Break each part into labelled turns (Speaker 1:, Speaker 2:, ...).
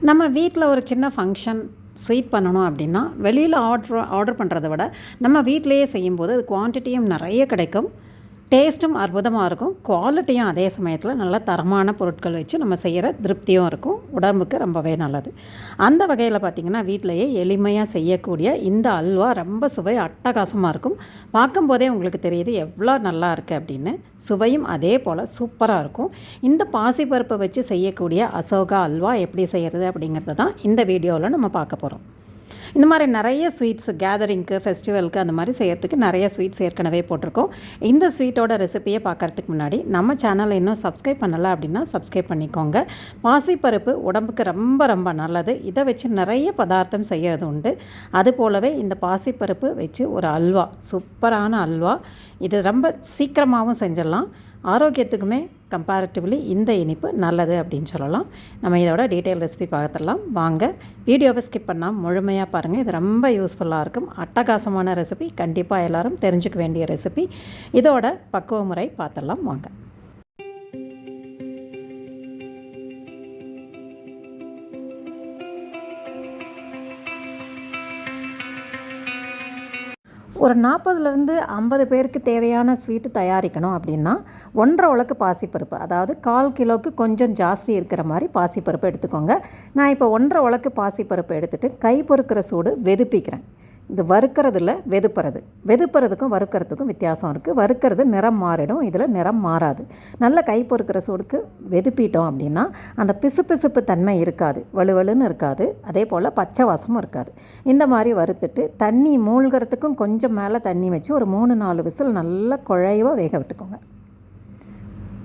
Speaker 1: நம்ம வீட்டில் ஒரு சின்ன ஃபங்க்ஷன் ஸ்வீட் பண்ணணும் அப்படின்னா வெளியில் ஆர்டர் ஆர்டர் பண்ணுறத விட நம்ம வீட்டிலையே செய்யும்போது அது குவான்டிட்டியும் நிறைய கிடைக்கும். டேஸ்ட்டும் அற்புதமாக இருக்கும். குவாலிட்டியும் அதே சமயத்தில் நல்ல தரமான பொருட்கள் வச்சு நம்ம செய்கிற திருப்தியும் இருக்கும். உடம்புக்கு ரொம்பவே நல்லது. அந்த வகையில் பார்த்திங்கன்னா வீட்டிலையே எளிமையாக செய்யக்கூடிய இந்த அல்வா ரொம்ப சுவை அட்டகாசமாக இருக்கும். பார்க்கும்போதே உங்களுக்கு தெரியுது எவ்வளோ நல்லா இருக்குது அப்படின்னு. சுவையும் அதே போல் சூப்பராக இருக்கும். இந்த பாசிப்பருப்பை வச்சு செய்யக்கூடிய அசோகா அல்வா எப்படி செய்கிறது அப்படிங்கிறத தான் இந்த வீடியோவில் நம்ம பார்க்க போகிறோம் இந்த மாதிரி நிறைய ஸ்வீட்ஸ் கேதரிங்க்கு ஃபெஸ்டிவலுக்கு அந்த மாதிரி செய்கிறதுக்கு நிறைய ஸ்வீட்ஸ் ஏற்கனவே போட்டிருக்கோம். இந்த ஸ்வீட்டோட ரெசிபியை பார்க்குறதுக்கு முன்னாடி நம்ம சேனலை இன்னும் சப்ஸ்கிரைப் பண்ணலை அப்படின்னா சப்ஸ்கிரைப் பண்ணிக்கோங்க. பாசிப்பருப்பு உடம்புக்கு ரொம்ப ரொம்ப நல்லது. இதை வச்சு நிறைய பதார்த்தம் செய்யறது உண்டு. அது போலவே இந்த பாசிப்பருப்பு வச்சு ஒரு அல்வா சூப்பரான அல்வா. இது ரொம்ப சீக்கிரமாகவும் செஞ்சிடலாம். ஆரோக்கியத்துக்குமே கம்பேரிட்டிவ்லி இந்த இனிப்பு நல்லது அப்படின்னு சொல்லலாம். நம்ம இதோட டீட்டெயில் ரெசிபி பார்த்துடலாம். வாங்க வீடியோவை ஸ்கிப் பண்ணால் முழுமையாக பாருங்கள் இது ரொம்ப யூஸ்ஃபுல்லாக இருக்கும். அட்டகாசமான ரெசிபி கண்டிப்பாக எல்லோரும் தெரிஞ்சுக்க வேண்டிய ரெசிபி இதோட பக்குவ முறை பார்த்துடலாம். வாங்க. ஒரு நாற்பதுலேருந்து ஐம்பது பேருக்கு தேவையான ஸ்வீட்டு தயாரிக்கணும் அப்படின்னா ஒன்றரை உலக்கு பாசிப்பருப்பு அதாவது கால் கிலோவுக்கு கொஞ்சம் ஜாஸ்தி இருக்கிற மாதிரி பாசிப்பருப்பு எடுத்துக்கோங்க. நான் இப்போ ஒன்றரை உலக்கு பாசிப்பருப்பு எடுத்துகிட்டு கை பொறுக்கிற சூடு வெதுப்பிக்கிறேன். இது வறுக்கிறதுல வெதுப்புறது. வெதுப்புறதுக்கும் வறுக்கிறதுக்கும் வித்தியாசம் இருக்குது வறுக்கிறது நிறம் மாறிடும். இதில் நிறம் மாறாது. நல்ல கை பொறுக்கிற சூடுக்கு வெதுப்பிட்டோம் அப்படின்னா அந்த பிசுபிசுப்பு தன்மை இருக்காது. வலுவலுன்னு இருக்காது. அதே போல் பச்சை வாசமும் இருக்காது. இந்த மாதிரி வறுத்துட்டு தண்ணி மூழ்கிறதுக்கும் கொஞ்சம் மேலே தண்ணி வச்சு ஒரு மூணு நாலு விசில் நல்லா குழைவாக வேக விட்டுக்கோங்க.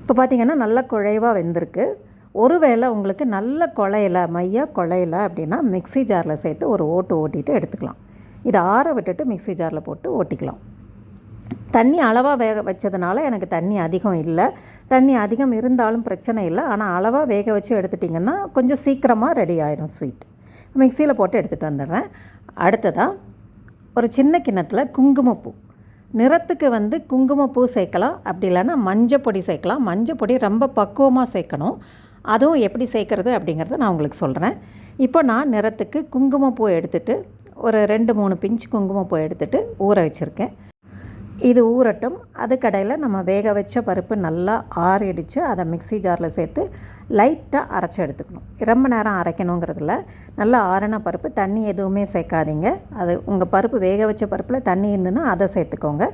Speaker 1: இப்போ பார்த்திங்கன்னா நல்லா குழைவாக வெந்திருக்கு. ஒருவேளை உங்களுக்கு நல்ல குழையில மையா குழையில அப்படின்னா மிக்சி ஜாரில் சேர்த்து ஒரு ஓட்டு ஓட்டிட்டு எடுத்துக்கலாம். இதை ஆற விட்டுட்டு மிக்சி ஜாரில் போட்டு ஓட்டிக்கலாம். தண்ணி அளவாக வேக வச்சதுனால எனக்கு தண்ணி அதிகம் இல்லை. தண்ணி அதிகம் இருந்தாலும் பிரச்சனை இல்லை. ஆனால் அளவாக வேக வச்சு எடுத்துட்டிங்கன்னா கொஞ்சம் சீக்கிரமாக ரெடி ஆகிடும் ஸ்வீட் மிக்சியில் போட்டு எடுத்துகிட்டு வந்துடுறேன். அடுத்ததாக ஒரு சின்ன கிண்ணத்தில் குங்குமப்பூ. நிறத்துக்கு வந்து குங்குமப்பூ சேர்க்கலாம். அப்படி இல்லைன்னா மஞ்சப்பொடி சேர்க்கலாம். மஞ்சப்பொடி ரொம்ப பக்குவமாக சேர்க்கணும். அதுவும் எப்படி சேர்க்குறது அப்படிங்கிறத நான் உங்களுக்கு சொல்கிறேன் இப்போ நான் நிறத்துக்கு குங்குமப்பூ எடுத்துகிட்டு ஒரு ரெண்டு மூணு பிஞ்சு குங்குமப்பூ எடுத்துகிட்டு ஊற வச்சுருக்கேன். இது ஊறட்டும். அதுக்கடையில் நம்ம வேக வச்ச பருப்பு நல்லா ஆறிடித்து அதை மிக்சி ஜாரில் சேர்த்து லைட்டாக அரைச்சி எடுத்துக்கணும். ரொம்ப நேரம் அரைக்கணுங்கிறதுல நல்லா ஆறின பருப்பு தண்ணி எதுவுமே சேர்க்காதீங்க. அது உங்கள் பருப்பு வேக வச்ச பருப்பில் தண்ணி இருந்துன்னா அதை சேர்த்துக்கோங்க.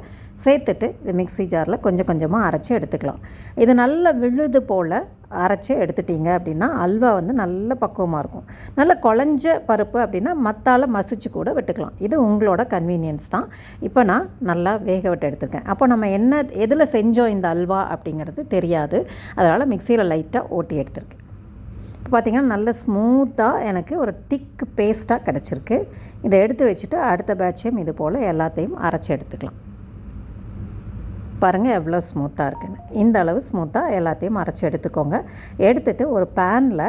Speaker 1: சேர்த்துட்டு இது மிக்சி ஜாரில் கொஞ்சம் கொஞ்சமாக அரைச்சி எடுத்துக்கலாம். இது நல்லா விழுது போல் அரைச்சி எடுத்துட்டீங்க அப்படின்னா அல்வா வந்து நல்ல பக்குவமாக இருக்கும். நல்ல குழஞ்ச பருப்பு அப்படின்னா மத்தால் மசிச்சு கூட விட்டுக்கலாம். இது உங்களோட கன்வீனியன்ஸ் தான். இப்போ நான் நல்லா வேக விட்டு எடுத்துருக்கேன். அப்போ நம்ம என்ன எதில் செஞ்சோம் இந்த அல்வா அப்படிங்கிறது தெரியாது. அதனால் மிக்சியில் லைட்டாக ஓட்டி எடுத்திருக்கேன். இப்போ பார்த்திங்கன்னா நல்ல ஸ்மூத்தாக எனக்கு ஒரு திக் பேஸ்ட்டாக கிடச்சிருக்கு. இதை எடுத்து வச்சுட்டு அடுத்த பேட்சையும் இது போல் எல்லாத்தையும் அரைச்சி எடுத்துக்கலாம். பாருங்கள் எவ்வளோ ஸ்மூத்தாக இருக்குன்னு. இந்த அளவு ஸ்மூத்தாக எல்லாத்தையும் அரைச்சி எடுத்துக்கோங்க. எடுத்துகிட்டு ஒரு பேனில்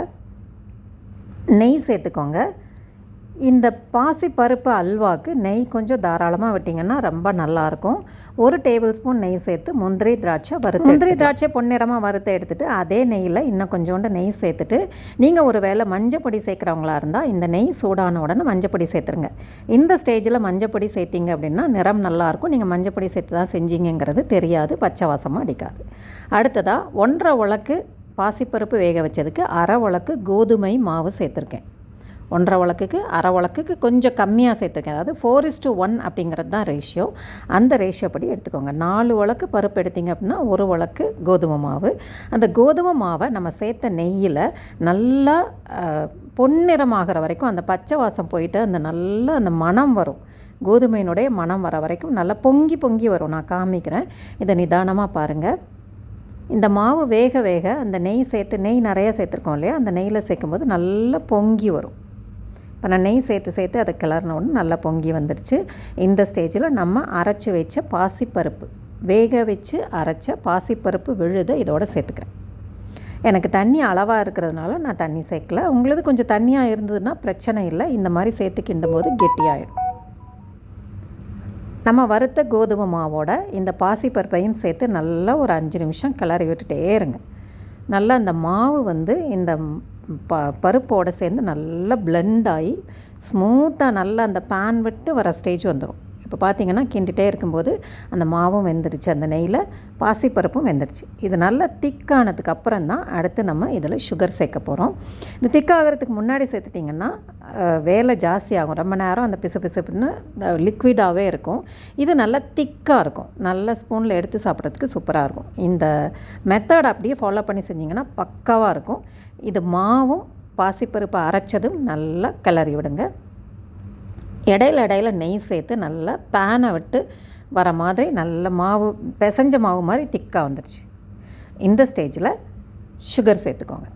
Speaker 1: நெய் சேர்த்துக்கோங்க. இந்த பாசி பருப்பு அல்வாவுக்கு நெய் கொஞ்சம் தாராளமாக விட்டிங்கன்னா ரொம்ப நல்லாயிருக்கும் ஒரு டேபிள் ஸ்பூன் நெய் சேர்த்து முந்திரி திராட்சை வறுத்து முந்திரி திராட்சை பொன்னிறமாக வறுத்து எடுத்துகிட்டு அதே நெய்யில் இன்னும் கொஞ்சோண்டு நெய் சேர்த்துட்டு நீங்கள் ஒரு வேளை மஞ்சப்பொடி சேர்க்குறவங்களா இருந்தால் இந்த நெய் சூடான உடனே மஞ்சப்பொடி சேர்த்துருங்க. இந்த ஸ்டேஜில் மஞ்சப்பொடி சேர்த்திங்க அப்படின்னா நிறம் நல்லாயிருக்கும் நீங்கள் மஞ்சப்பொடி சேர்த்து தான் செஞ்சீங்கிறது தெரியாது பச்சை வாசமாக அடிக்காது. அடுத்ததாக ஒன்றரை உலக்கு பாசிப்பருப்பு வேக வச்சதுக்கு அரை உலக்கு கோதுமை மாவு சேர்த்துருக்கேன். ஒன்றரை வழக்குக்கு அரை வழக்குக்கு கொஞ்சம் கம்மியாக சேர்த்துருக்கேன் அதாவது ஃபோர் இஸ் டு ஒன் அப்படிங்கிறது தான் ரேஷியோ அந்த ரேஷியோ படி எடுத்துக்கோங்க. நாலு வழக்கு பருப்பு எடுத்திங்க அப்படின்னா ஒரு வழக்கு கோதுமை மாவு. அந்த கோதுமை மாவை நம்ம சேர்த்த நெய்யில் நல்லா பொன்னிறமாகிற வரைக்கும் அந்த பச்சை வாசம் போயிட்டு அந்த நல்லா அந்த மனம் வரும். கோதுமையினுடைய மனம் வர வரைக்கும் நல்லா பொங்கி பொங்கி வரும். நான் காமிக்கிறேன். இதை நிதானமாக பாருங்கள் இந்த மாவு வேக வேக அந்த நெய் சேர்த்து நெய் நிறையா சேர்த்துருக்கோம் இல்லையா? அந்த நெய்யில் சேர்க்கும்போது நல்லா பொங்கி வரும். இப்போ நான் நெய் சேர்த்து சேர்த்து அதை கிளறினோன்னு நல்லா பொங்கி வந்துடுச்சு. இந்த ஸ்டேஜில் நம்ம அரைச்சி வச்ச பாசிப்பருப்பு வேக வச்சு அரைச்ச பாசிப்பருப்பு விழுதை இதோடு சேர்த்துக்கிறேன். எனக்கு தண்ணி அளவாக இருக்கிறதுனால நான் தண்ணி சேர்க்கல. உங்களது கொஞ்சம் தண்ணியாக இருந்ததுன்னா பிரச்சனை இல்லை. இந்த மாதிரி சேர்த்து கிண்டும் போது கெட்டியாயிடும். நம்ம வறுத்த கோதுமை மாவோட இந்த பாசிப்பருப்பையும் சேர்த்து நல்லா ஒரு அஞ்சு நிமிஷம் கிளறி விட்டுட்டே இருங்க. நல்லா அந்த மாவு வந்து இந்த ப பருப்போடு சேர்ந்து நல்லா பிளெண்ட் ஆகி ஸ்மூத்தாக நல்லா அந்த பேன் விட்டு வர ஸ்டேஜ் வந்துடும் இப்போ பார்த்தீங்கன்னா கிண்டிகிட்டே இருக்கும்போது அந்த மாவும் வெந்துருச்சு அந்த நெய்யில் பாசிப்பருப்பும் வெந்துருச்சு. இது நல்லா திக்கானதுக்கு அப்புறம் தான் அடுத்து நம்ம இதில் சுகர் சேர்க்க போகிறோம் இந்த திக்காகிறதுக்கு முன்னாடி சேர்த்துட்டிங்கன்னா வேலை ஜாஸ்தியாகும் ரொம்ப நேரம் அந்த பிசு பிசுப்புன்னு லிக்விடாகவே இருக்கும். இது நல்லா திக்காக இருக்கும். நல்ல ஸ்பூனில் எடுத்து சாப்பிட்றதுக்கு சூப்பராக இருக்கும். இந்த மெத்தட் அப்படியே ஃபாலோ பண்ணி செஞ்சிங்கன்னா பக்காவாக இருக்கும். இது மாவும் பாசிப்பருப்பு அரைச்சதும் நல்லா கிளறி விடுங்க. இடையில இடையில நெய் சேர்த்து நல்லா பேனை விட்டு வர மாதிரி நல்ல மாவு பிசைஞ்ச மாவு மாதிரி திக்காக வந்துடுச்சு இந்த ஸ்டேஜில் சுகர் சேர்த்துக்கோங்க.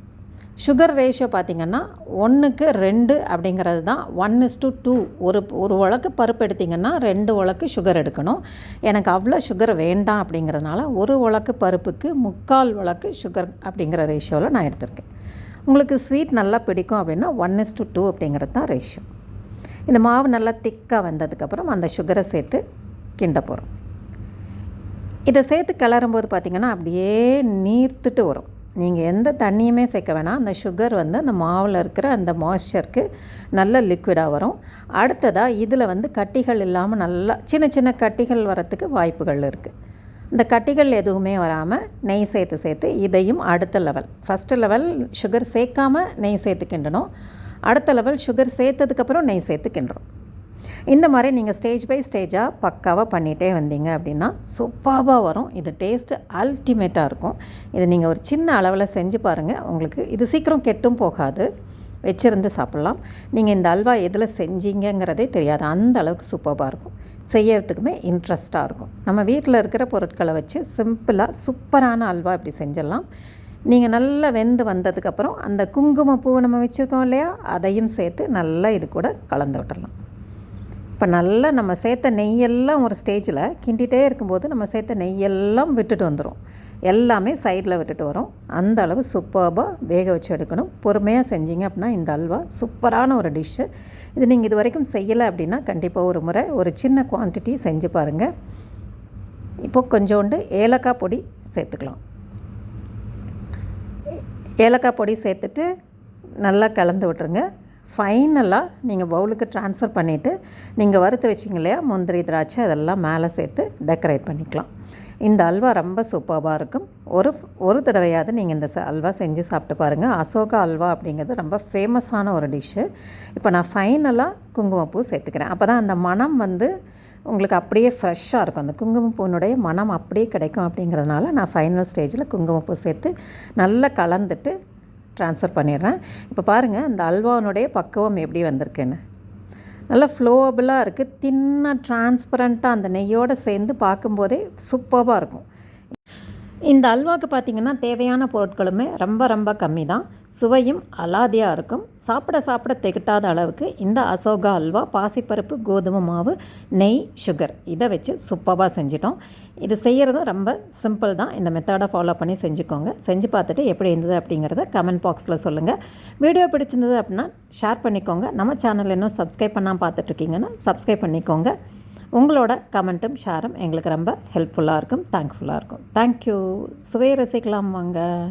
Speaker 1: சுகர் ரேஷியோ பார்த்திங்கன்னா ஒன்றுக்கு ரெண்டு அப்படிங்கிறது தான் ஒன் இஸ் டு டூ ஒரு ஒரு உலக்கு பருப்பு எடுத்திங்கன்னா ரெண்டு உலக்கு சுகர் எடுக்கணும். எனக்கு அவ்வளோ சுகர் வேண்டாம் அப்படிங்கிறதுனால ஒரு உலக்கு பருப்புக்கு முக்கால் உலக்கு சுகர் அப்படிங்கிற ரேஷியோவில் நான் எடுத்திருக்கேன். உங்களுக்கு ஸ்வீட் நல்லா பிடிக்கும் அப்படின்னா ஒன் இஸ் டு டூ அப்படிங்கிறது தான் ரேஷியோ இந்த மாவு நல்லா திக்காக வந்ததுக்கப்புறம் அந்த சுகரை சேர்த்து கிண்ட போகிறோம் இதை சேர்த்து கிளறும்போது பார்த்திங்கன்னா அப்படியே நீர்த்துட்டு வரும். நீங்கள் எந்த தண்ணியுமே சேர்க்க வேணாம். அந்த சுகர் வந்து அந்த மாவில் இருக்கிற அந்த மாய்ஸ்சருக்கு நல்ல லிக்விடாக வரும். அடுத்ததாக இதில் வந்து கட்டிகள் இல்லாமல் நல்லா சின்ன சின்ன கட்டிகள் வரத்துக்கு வாய்ப்புகள் இருக்குது இந்த கட்டிகள் எதுவுமே வராமல் நெய் சேர்த்து சேர்த்து இதையும் அடுத்த லெவல் ஃபஸ்ட்டு லெவல் சுகர் சேர்க்காம நெய் சேர்த்து கிண்டணும். அடுத்த லெவல் சுகர் சேர்த்ததுக்கப்புறம் நெய் சேர்த்து கிண்டுறோம் இந்த மாதிரி நீங்கள் ஸ்டேஜ் பை ஸ்டேஜாக பக்காவாக பண்ணிகிட்டே வந்தீங்க அப்படின்னா சூப்பராக வரும். இது டேஸ்ட்டு அல்டிமேட்டாக இருக்கும். இதை நீங்கள் ஒரு சின்ன அளவில் செஞ்சு பாருங்கள் உங்களுக்கு இது சீக்கிரம் கெட்டும் போகாது. வச்சுருந்து சாப்பிட்லாம். நீங்கள் இந்த அல்வா எதில் செஞ்சீங்கங்கிறதே தெரியாது. அந்த அளவுக்கு சூப்பராக இருக்கும். செய்யறதுக்குமே இன்ட்ரெஸ்ட்டாக இருக்கும். நம்ம வீட்டில் இருக்கிற பொருட்களை வச்சு சிம்பிளாக சூப்பரான அல்வா இப்படி செஞ்சிடலாம். நீங்கள் நல்லா வெந்து வந்ததுக்கப்புறம் அந்த குங்குமப்பூவை நம்ம வச்சுருக்கோம் இல்லையா? அதையும் சேர்த்து நல்லா இது கூட கலந்து விட்டுடலாம். இப்போ நல்லா நம்ம சேர்த்த நெய்யெல்லாம் ஒரு ஸ்டேஜில் கிண்டிகிட்டே இருக்கும்போது நம்ம சேர்த்த நெய்யெல்லாம் விட்டுட்டு வந்துடும் எல்லாமே சைடில் விட்டுட்டு வரும். அந்த அளவு சூப்பராக வேக வச்சு எடுக்கணும். பொறுமையாக செஞ்சீங்க அப்படின்னா இந்த அல்வா சூப்பரான ஒரு டிஷ்ஷு இது நீங்கள் இது வரைக்கும் செய்யலை அப்படின்னா கண்டிப்பாக ஒரு முறை ஒரு சின்ன குவான்டிட்டி செஞ்சு பாருங்கள் இப்போ கொஞ்சோண்டு ஏலக்காய் பொடி சேர்த்துக்கலாம். ஏலக்காய் பொடி சேர்த்துட்டு நல்லா கலந்து விட்ருங்க ஃபைனலாக நீங்கள் பவுலுக்கு ட்ரான்ஸ்ஃபர் பண்ணிவிட்டு நீங்கள் வறுத்து வச்சிங்க இல்லையா முந்திரி திராட்சை அதெல்லாம் மேலே சேர்த்து டெக்கரேட் பண்ணிக்கலாம். இந்த அல்வா ரொம்ப சூப்பராக இருக்கும். ஒரு ஒரு தடவையாவது நீங்கள் இந்த ச- அல்வா செஞ்சு சாப்பிட்டு பாருங்கள் அசோகா அல்வா அப்படிங்கிறது ரொம்ப ஃபேமஸான ஒரு டிஷ்ஷு இப்போ நான் ஃபைனலாக குங்குமப்பூ சேர்த்துக்கிறேன். அப்போ தான் அந்த மணம் வந்து உங்களுக்கு அப்படியே ஃப்ரெஷ்ஷாக இருக்கும். அந்த குங்குமப்பூனுடைய மனம் அப்படியே கிடைக்கும் அப்படிங்கிறதுனால நான் ஃபைனல் ஸ்டேஜில் குங்குமப்பூ சேர்த்து நல்லா கலந்துட்டு ட்ரான்ஸ்ஃபர் பண்ணிடுறேன். இப்போ பாருங்கள் அந்த அல்வானுடைய பக்குவம் எப்படி வந்திருக்குன்னு. நல்லா ஃப்ளோவபுளாக இருக்குது தின்னாக டிரான்ஸ்பரண்ட்டாக அந்த நெய்யோடு சேர்ந்து பார்க்கும்போதே சூப்பராக இருக்கும். இந்த அல்வாவுக்கு பார்த்திங்கன்னா தேவையான பொருட்களுமே ரொம்ப ரொம்ப கம்மி தான் சுவையும் அலாதியாக இருக்கும். சாப்பிட சாப்பிட திகட்டாத அளவுக்கு இந்த அசோகா அல்வா பாசிப்பருப்பு கோதுமை மாவு நெய் சுகர் இதை வச்சு சூப்பராக செஞ்சிட்டோம். இது செய்கிறதும் ரொம்ப சிம்பிள் தான். இந்த மெத்தடை ஃபாலோ பண்ணி செஞ்சுக்கோங்க. செஞ்சு பார்த்துட்டு எப்படி இருந்தது அப்படிங்கிறத கமெண்ட் பாக்ஸில் சொல்லுங்கள் வீடியோ பிடிச்சிருந்தது அப்படின்னா ஷேர் பண்ணிக்கோங்க. நம்ம சேனல் இன்னும் சப்ஸ்கிரைப் பண்ணாமல் பார்த்துட்ருக்கீங்கன்னா சப்ஸ்கிரைப் பண்ணிக்கோங்க. உங்களோட கமெண்ட்டும் ஷேரும் எங்களுக்கு ரொம்ப ஹெல்ப்ஃபுல்லாக இருக்கும் தேங்க்ஃபுல்லாக இருக்கும். தேங்க்யூ சுவையை ரசிக்கலாம் வாங்க.